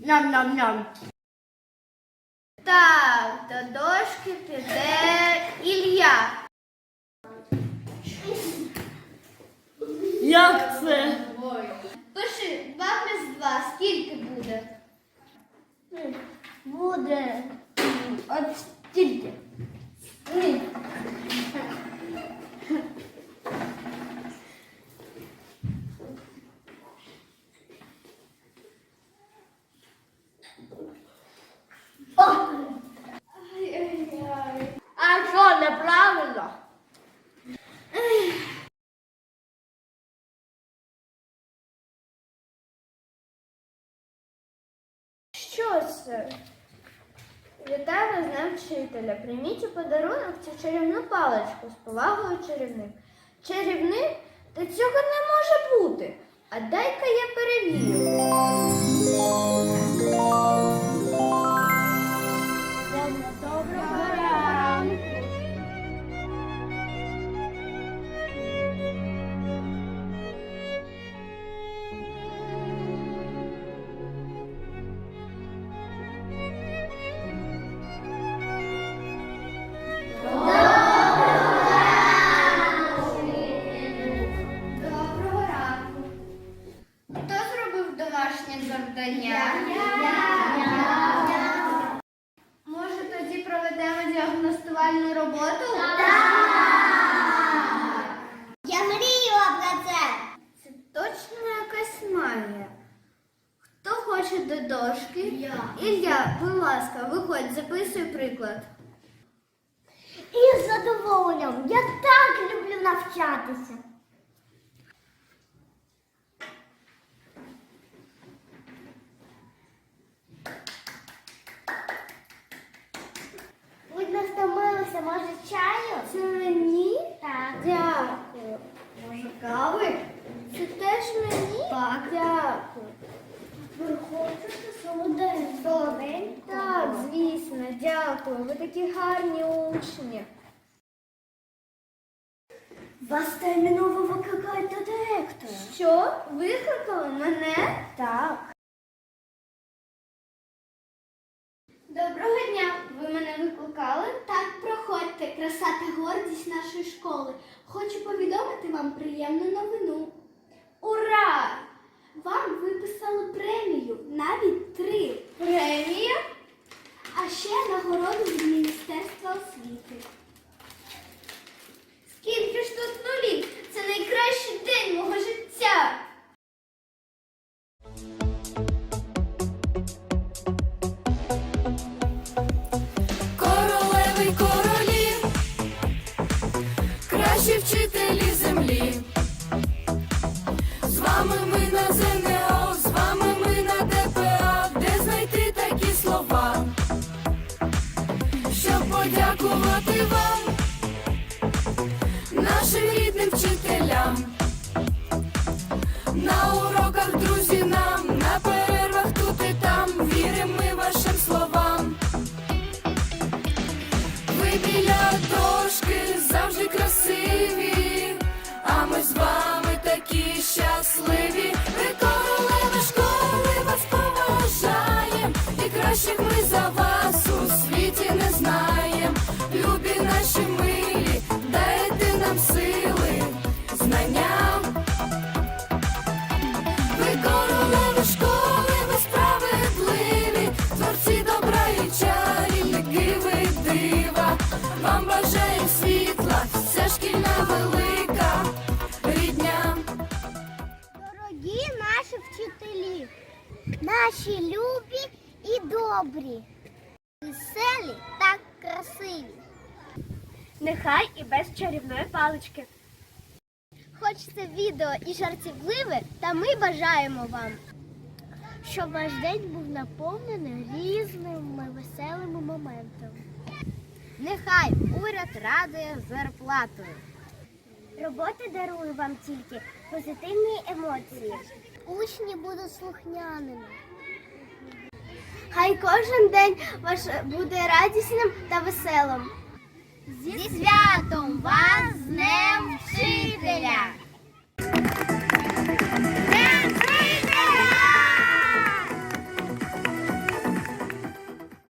Ням-ням-ням. Так, до дошки піде Ілля. Як це? Пиши 2 плюс 2, скільки буде? Буде от стільки. Ні. Ай-яй-яй. А що неправильно? Що це? Вітаю з Днем вчителя. Прийміть у подарунок цю чарівну паличку з повагою чарівник. Чарівник? Та цього не може бути. А дай-ка я перевірю. діагностувальну роботу? Я мріяла про це. Це точно якась магія. Хто хоче до дошки? Я. Ілля, будь ласка, виходь, записуй приклад. І з задоволенням. Я так люблю навчатися. Це мені? Так. Дякую. Може, кави? Це теж мені? Так. Дякую. Ви хочете солодень? Так, звісно, дякую. Ви такі гарні учні. Вас терміново викликають до директора. Що? Викликали мене? Так. Доброго дня. Ви мене викликали? Так, проходьте. Краса та гордість нашої школи. Хочу повідомити вам приємну новину. Ура! Вам виписали премію, навіть три. Премія? А ще нагороду від Міністерства освіти. Кращі вчителі землі. З вами ми на ЗНО, з вами ми на ДПА, де знайти такі слова, щоб подякувати вам, нашим рідним вчителям. Щасливі. Ви королеви школи вас поважаєм, і кращих ми за вас у світі не знаєм. Любі наші милі, дайте нам сили, знання. Ви королеви школи, ви справедливі, творці добра і чарівники ви дива. Вам бажаю світла, вся шкільна велика наші любі і добрі, веселі та Нехай і без чарівної палички. Хочете відео і жартівливе, та ми бажаємо вам, щоб ваш день був наповнений різними веселими моментами. Нехай уряд радує зарплатою. Робота дарує вам тільки позитивні емоції. Учні будуть слухняними. Хай кожен день ваш буде радісним та веселим. Зі святом вас!